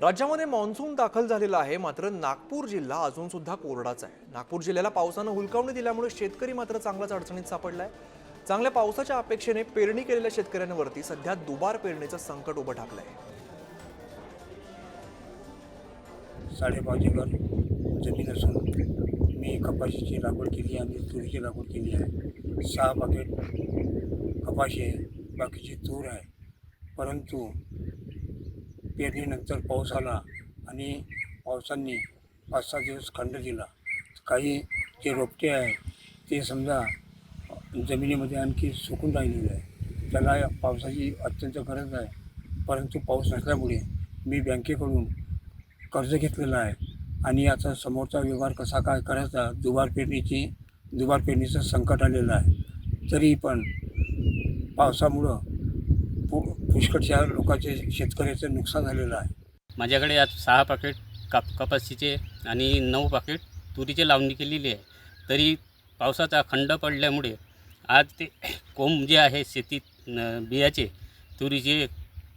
राज्यामध्ये मान्सून दाखल झालेला आहे मात्र नागपूर जिल्हा अजून सुद्धा कोरडाच आहे. नागपूर जिल्ह्याला पावसानं हुलकावणी दिल्यामुळे शेतकरी मात्र चांगलाच अडचणीत सापडलाय. चांगल्या पावसाच्या अपेक्षेने पेरणी केलेल्या शेतकऱ्यांवरती सध्या दुबार पेरणीचं संकट उभं ठाकलंय. साडेपाच एकर जमीन असून मी कपाशीची लागवड केली आहे आणि तुरीची लागवड केली आहे. सहा पाकेट कपाशी आहे बाकीची तूर आहे. परंतु पेरणीनंतर पाऊस आला आणि पावसांनी पाच सहा दिवस खंड दिला. काही जे रोपटे आहे ते समजा जमिनीमध्ये आणखी सुकून राहिलेले आहे. त्याला पावसाची अत्यंत गरज आहे. परंतु पाऊस नसल्यामुळे मी बँकेकडून कर्ज घेतलेलं आहे आणि आता समोरचा व्यवहार कसा काय करायचा दुबार पेरणीची दुबार पेरणीचं संकट आलेलं आहे. तरी पण पावसामुळं पु पुष्कळशा लोकांचे शेतकऱ्याचं नुकसान झालेलं आहे. माझ्याकडे आज सहा पाकिट काप कपाशीचे आणि नऊ पाकिट तुरीचे लावणी केलेली आहे. तरी पावसाचा खंड पडल्यामुळे आज ते कोंब जे आहे शेतीत न- बियाचे तुरीचे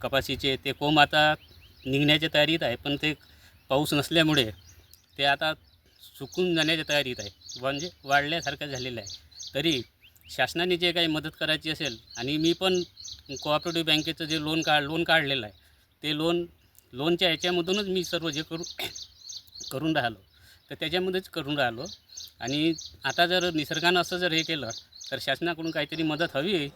कपाशीचे ते कोंब आता निघण्याच्या तयारीत आहे. पण ते पाऊस नसल्यामुळे ते आता सुकून जाण्याच्या तयारीत आहे. म्हणजे वाढल्यासारखं झालेलं आहे. तरी शासनाने जे काही मदत करायची असेल आणि मी पण कोऑपरेटिव्ह बँकेचं जे लोन काढ लोन काढलेलं आहे ते लोन लोनच्या याच्यामधूनच मी सर्व जे करू करून राहिलो. तर त्याच्यामध्येच करून राहिलो. आणि आता जर निसर्गानं असं जर हे केलं तर शासनाकडून काहीतरी मदत हवी आहे.